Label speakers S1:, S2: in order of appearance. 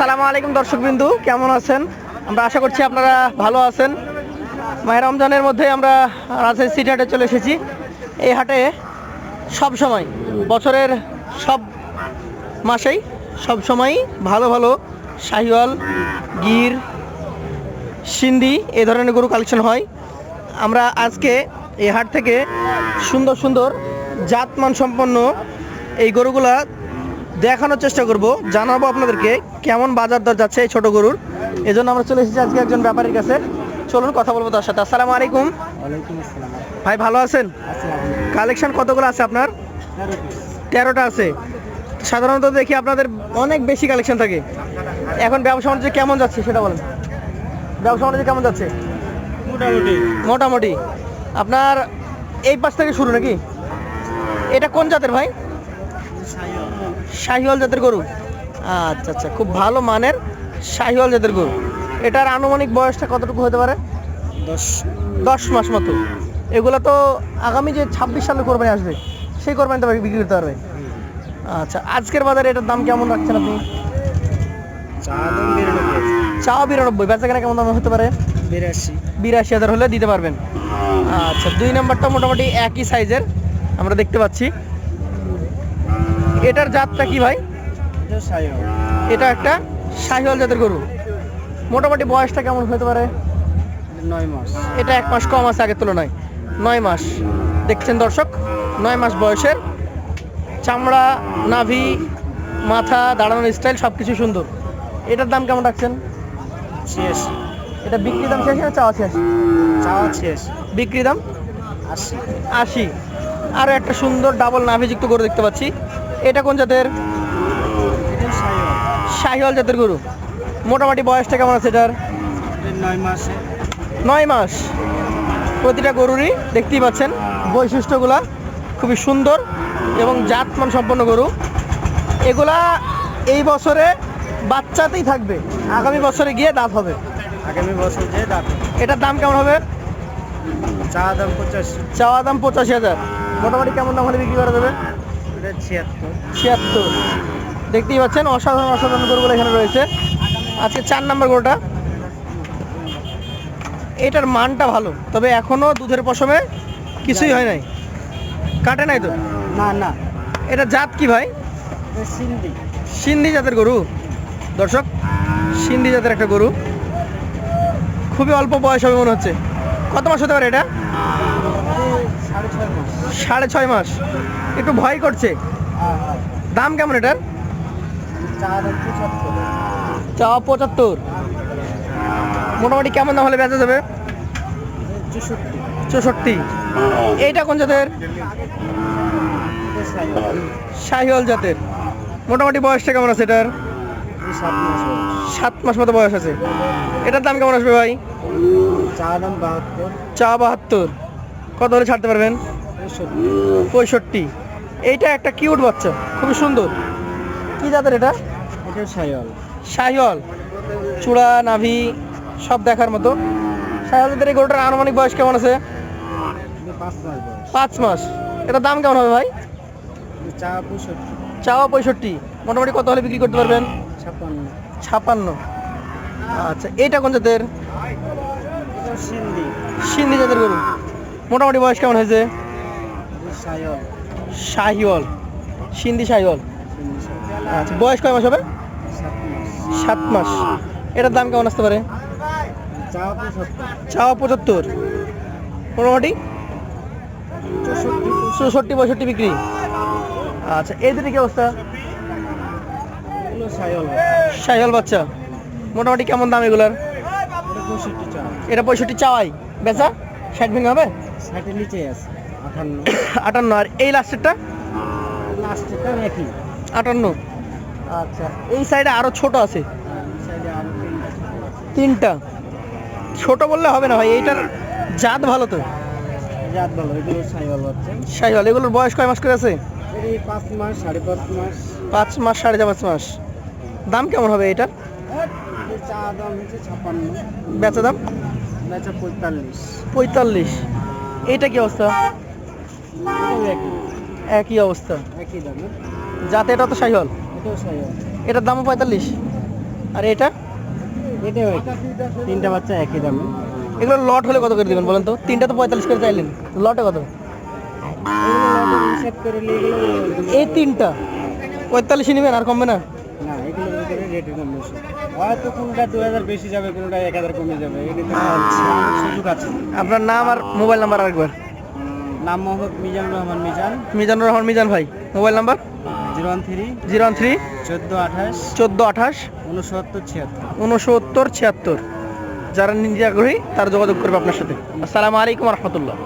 S1: আসসালামু আলাইকুম দর্শকবিন্দু, কেমন আছেন? আমরা আশা করছি আপনারা ভালো আছেন। মায়ের রমজানের মধ্যে আমরা রাজশাহী সিটি হাটে চলে এসেছি। এই হাটে সব সময়, বছরের সব মাসেই, সব সময়ই ভালো ভালো শাহিওয়াল, গির, সিন্ধি এ ধরনের গরু কালেকশন হয়। আমরা আজকে এই হাট থেকে সুন্দর সুন্দর জাতমান সম্পন্ন এই গরুগুলা দেখানোর চেষ্টা করব জানাব আপনাদেরকে কেমন বাজার দর যাচ্ছে এই ছোট গরুর। এজন্য আমরা চলে এসেছি আজকে একজন ব্যাপারীর কাছে। চলুন কথা বলব তার সাথে। আসসালামু আলাইকুম। ভাই ভালো আছেন? কালেকশন কতগুলো আছে আপনার? তেরোটা। আছে। সাধারণত দেখি আপনাদের অনেক বেশি কালেকশন থাকে। এখন ব্যবসা বাণিজ্য কেমন যাচ্ছে সেটা বলেন। ব্যবসা বাণিজ্য কেমন যাচ্ছে?
S2: মোটামুটি।
S1: মোটামুটি। আপনার এই পাশ থেকে শুরু নাকি? এটা কোন জাতের ভাই? শাহিওয়াল জাতের গরু। আচ্ছা আচ্ছা খুব ভালো মানের শাহিওয়াল জাতের গরু। এটার আনুমানিক বয়সটা কতটুকু হতে পারে?
S2: দশ।
S1: দশ মাস মতো। এগুলো তো আগামী যে ছাব্বিশ সালে কোরবানি আসবে সেই কোরবানিতে বিক্রি করতে পারবে আচ্ছা আজকের বাজারে এটার দাম কেমন রাখছেন আপনি?
S2: চা বিরানব্বই।
S1: চাও বিরানব্বই বেচা কেনা কেমন দাম হতে পারে?
S2: বিরাশি।
S1: বিরাশি হাজার হলে দিতে পারবেন। আচ্ছা দুই নাম্বারটা মোটামুটি একই সাইজের আমরা দেখতে পাচ্ছি। এটার জাতটা কি ভাই?
S2: এটা
S1: এটা একটা শাহিওয়াল জাতের গরু। মোটামুটি বয়সটা কেমন হতে পারে?
S2: নয় মাস।
S1: এটা এক মাস কম আছে আগের তুলনায়। নয় মাস। দেখছেন দর্শক নয় মাস বয়সের চামড়া নাভি মাথা দাঁড়ানোর স্টাইল সব কিছু সুন্দর। এটার দাম কেমন রাখছেন?
S2: ছিয়াশি।
S1: এটা বিক্রি দাম শেষ না চাওয়া শেষ
S2: চাওয়া ছিয়াশি।
S1: বিক্রি দাম?
S2: আশি।
S1: আশি। আরও একটা সুন্দর ডাবল নাভিযুক্ত গরু দেখতে পাচ্ছি। এটা কোন জাতের? শাহিওয়াল জাতের গরু। মোটামুটি বয়সটা কেমন আছে এটার?
S2: নয় মাসে।
S1: নয় মাস। প্রতিটা গরুরই দেখতেই পাচ্ছেন বৈশিষ্ট্যগুলা খুবই সুন্দর এবং জাতমান সম্পন্ন গরু। এগুলা এই বছরে বাচ্চাতেই থাকবে। আগামী বছরে গিয়ে দাঁত হবে।
S2: আগামী বছর যে দাম
S1: এটার দাম কেমন হবে?
S2: চা দাম পঁচাশি।
S1: চাওয়া দাম পঁচাশি হাজার। মোটামুটি কেমন দাম হলে বিক্রি করা যাবে?
S2: ছিয়াত্তর।
S1: দেখতেই পাচ্ছেন অসাধারণ অসাধারণ গরুগুলো এখানে রয়েছে। আজকে চার নাম্বার গরুটা। এটার মানটা ভালো তবে এখনও দুধের পশমে কিছুই হয় নাই। কাটে নাই তো?
S2: না না।
S1: এটা জাত কি ভাই?
S2: সিন্ধি।
S1: সিন্ধি জাতের গরু? দর্শক সিন্ধি জাতের একটা গরু। খুবই অল্প বয়স হবে মনে হচ্ছে। কত মাস হতে পারে এটা?
S2: সাড়ে ছয় মাস।
S1: একটু ভয় করছে। দাম কেমন এটার?
S2: চা পঁচাত্তর।
S1: মোটামুটি কেমন দাম হলে বেচা যাবে?
S2: চৌষট্টি।
S1: এইটা কোন জাতের? শাহিওয়াল জাতের। মোটামুটি বয়সটা কেমন আছে এটার?
S2: সাত মাস বয়স।
S1: সাত মাস মতো বয়স আছে। এটার দাম কেমন আসবে ভাই?
S2: চা বাহাত্তর।
S1: চা বাহাত্তর। কত হলে ছাড়তে পারবেন?
S2: পঁয়ষট্টি।
S1: এইটা একটা কিউট বাচ্চা খুবই সুন্দর। কি জাতের এটা?
S2: এটা সাইওয়াল
S1: চূড়া নাভি সব দেখার মতো। শাহিওয়াল এই গরুটার আনুমানিক বয়স কেমন আছে?
S2: পাঁচ মাস
S1: এটার দাম কেমন হবে ভাই?
S2: এটা পঁয়ষট্টি।
S1: চাওয়া পঁয়ষট্টি। মোটামুটি কত হলে বিক্রি করতে পারবেন? ছাপান্ন আচ্ছা এইটা কোন জাতের?
S2: এটা সিন্ধি।
S1: সিন্ধি জাতের গরু। মোটামুটি বয়স কেমন হয়েছে? শাহিওয়াল। সিন্ধি
S2: সাইওয়াল।
S1: আচ্ছা বয়স কয় মাস হবে?
S2: সাত মাস।
S1: এটার দাম কেমন আসতে পারে? চাওয়া পঁচাত্তর। মোটামুটি?
S2: চৌষট্টি
S1: পঁয়ষট্টি বিক্রি। আচ্ছা এই দুটি কি অবস্থা? শাহিওয়াল বাচ্চা। মোটামুটি কেমন দাম এগুলার?
S2: এটা পঁয়ষট্টি
S1: এটা পঁয়ষট্টি চাওয়াই। বেচা? ষাট ভেঙে হবে?
S2: ষাটের নিচে আছে আঠান্ন
S1: আটান্ন আর এই লাস্টেরটা?
S2: লাস্টেরটা একই
S1: আটান্ন। আচ্ছা। এই সাইডে আরও ছোট আছে।
S2: তিনটা
S1: ছোট বললে হবে না ভাই এইটার জাত ভালো তো।
S2: জাত ভালো এগুলো সাইওয়াল হচ্ছে।
S1: শাহিওয়াল এগুলোর বয়স কয় মাস করে আছে?
S2: এই পাঁচ মাস সাড়ে পাঁচ মাস।
S1: পাঁচ মাস সাড়ে চার পাঁচ মাস। দাম কেমন হবে এটার
S2: ছাপ্পান্ন।
S1: বেচা দাম?
S2: বেচা পঁয়তাল্লিশ।
S1: পঁয়তাল্লিশ। এইটা কি অবস্থা?
S2: একই
S1: অবস্থা।
S2: একই দাম
S1: যাতে এটা তো
S2: সাইওয়াল
S1: এটার দামও পঁয়তাল্লিশ। আর এটা?
S2: এটাও তিনটা বাচ্চা একই দামে
S1: এগুলো লট হলে কত করে দিবেন বলেন তো? তিনটা তো পঁয়তাল্লিশ করে চাইলেন। লটে কত? এই তিনটা। পঁয়তাল্লিশে নেবেন আর কমবে না?
S2: রেটের কম বেশি হয়তো কোনটা দু হাজার বেশি যাবে কোনটা এক হাজার কমে যাবে
S1: আচ্ছা।
S2: সুযোগ আছে।
S1: আপনার নাম আর মোবাইল নাম্বার আরেকবার।
S2: নাম মোহাম্মদ মিজান রহমান মিজান।
S1: মিজানুর রহমান মিজান ভাই mobile number?
S2: Zero one three.
S1: Zero one three.
S2: চোদ্দ আঠাশ।
S1: চোদ্দ আঠাশ।
S2: উনসত্তর ছিয়াত্তর।
S1: উনসত্তর ছিয়াত্তর। যারা নিজে আগ্রহী তারা যোগাযোগ করবে আপনার সাথে। আসসালামু আলাইকুম রহমতুল্লাহ।